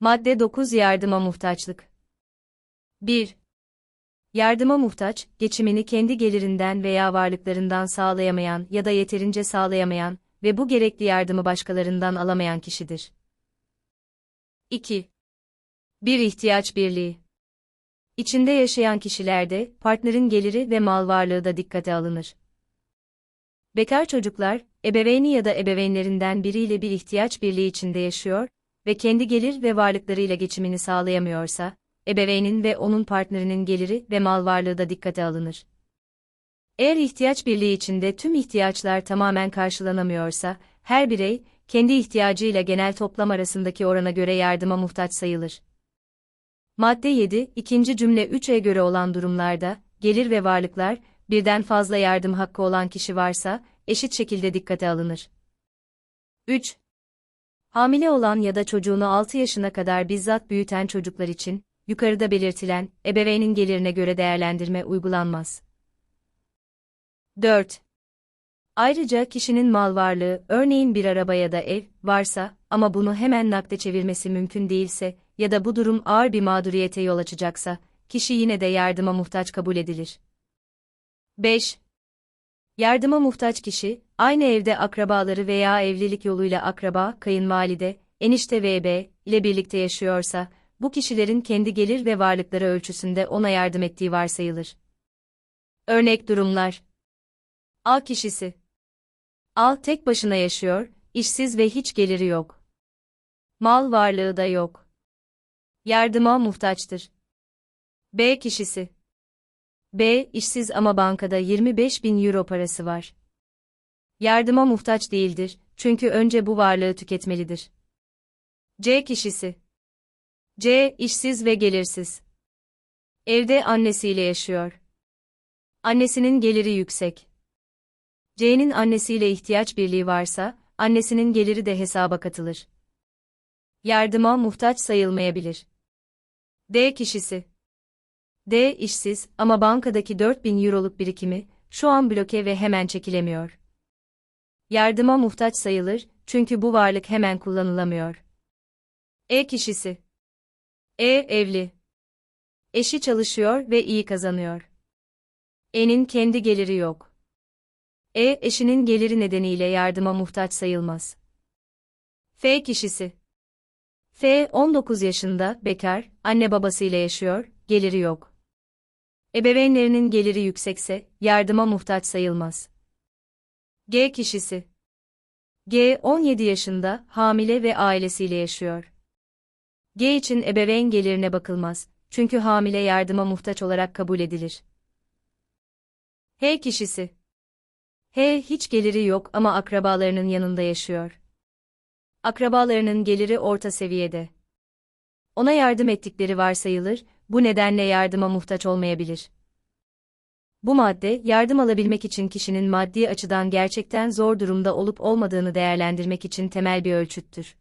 Madde 9 Yardıma muhtaçlık. 1. Yardıma muhtaç, geçimini kendi gelirinden veya varlıklarından sağlayamayan ya da yeterince sağlayamayan ve bu gerekli yardımı başkalarından alamayan kişidir. 2. Bir ihtiyaç birliği. İçinde yaşayan kişilerde partnerin geliri ve mal varlığı da dikkate alınır. Bekar çocuklar, ebeveyni ya da ebeveynlerinden biriyle bir ihtiyaç birliği içinde yaşıyor ve kendi gelir ve varlıklarıyla geçimini sağlayamıyorsa, ebeveynin ve onun partnerinin geliri ve mal varlığı da dikkate alınır. Eğer ihtiyaç birliği içinde tüm ihtiyaçlar tamamen karşılanamıyorsa, her birey, kendi ihtiyacıyla genel toplam arasındaki orana göre yardıma muhtaç sayılır. Madde 7, ikinci cümle 3'e göre olan durumlarda, gelir ve varlıklar, birden fazla yardım hakkı olan kişi varsa, eşit şekilde dikkate alınır. 3. Hamile olan ya da çocuğunu 6 yaşına kadar bizzat büyüten çocuklar için, yukarıda belirtilen, ebeveynin gelirine göre değerlendirme uygulanmaz. 4. Ayrıca kişinin mal varlığı, örneğin bir araba ya da ev, varsa ama bunu hemen nakde çevirmesi mümkün değilse ya da bu durum ağır bir mağduriyete yol açacaksa, kişi yine de yardıma muhtaç kabul edilir. 5. Yardıma muhtaç kişi, aynı evde akrabaları veya evlilik yoluyla akraba, kayınvalide, enişte ebe ile birlikte yaşıyorsa, bu kişilerin kendi gelir ve varlıkları ölçüsünde ona yardım ettiği varsayılır. Örnek durumlar A kişisi A tek başına yaşıyor, işsiz ve hiç geliri yok. Mal varlığı da yok. Yardıma muhtaçtır. B kişisi B işsiz ama bankada 25 bin euro parası var. Yardıma muhtaç değildir, çünkü önce bu varlığı tüketmelidir. C kişisi C. işsiz ve gelirsiz. Evde annesiyle yaşıyor. Annesinin geliri yüksek. C'nin annesiyle ihtiyaç birliği varsa, annesinin geliri de hesaba katılır. Yardıma muhtaç sayılmayabilir. D kişisi. D işsiz ama bankadaki 4000 euroluk birikimi şu an bloke ve hemen çekilemiyor. Yardıma muhtaç sayılır çünkü bu varlık hemen kullanılamıyor. E kişisi. E evli. Eşi çalışıyor ve iyi kazanıyor. E'nin kendi geliri yok. E eşinin geliri nedeniyle yardıma muhtaç sayılmaz. F kişisi. F 19 yaşında, bekar, anne babasıyla yaşıyor, geliri yok. Ebeveynlerinin geliri yüksekse yardıma muhtaç sayılmaz. G kişisi. G 17 yaşında, hamile ve ailesiyle yaşıyor. G için ebeveyn gelirine bakılmaz, çünkü hamile yardıma muhtaç olarak kabul edilir. H kişisi. H hiç geliri yok ama akrabalarının yanında yaşıyor. Akrabalarının geliri orta seviyede. Ona yardım ettikleri varsayılır, bu nedenle yardıma muhtaç olmayabilir. Bu madde, yardım alabilmek için kişinin maddi açıdan gerçekten zor durumda olup olmadığını değerlendirmek için temel bir ölçüttür.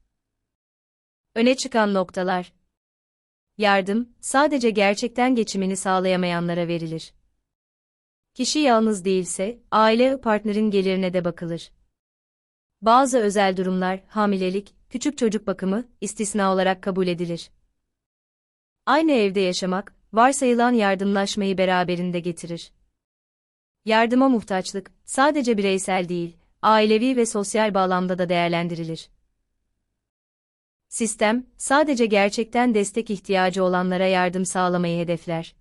Öne çıkan noktalar. Yardım, sadece gerçekten geçimini sağlayamayanlara verilir. Kişi yalnız değilse, aile partnerin gelirine de bakılır. Bazı özel durumlar, hamilelik, küçük çocuk bakımı, istisna olarak kabul edilir. Aynı evde yaşamak, varsayılan yardımlaşmayı beraberinde getirir. Yardıma muhtaçlık, sadece bireysel değil, ailevi ve sosyal bağlamda da değerlendirilir. Sistem, sadece gerçekten destek ihtiyacı olanlara yardım sağlamayı hedefler.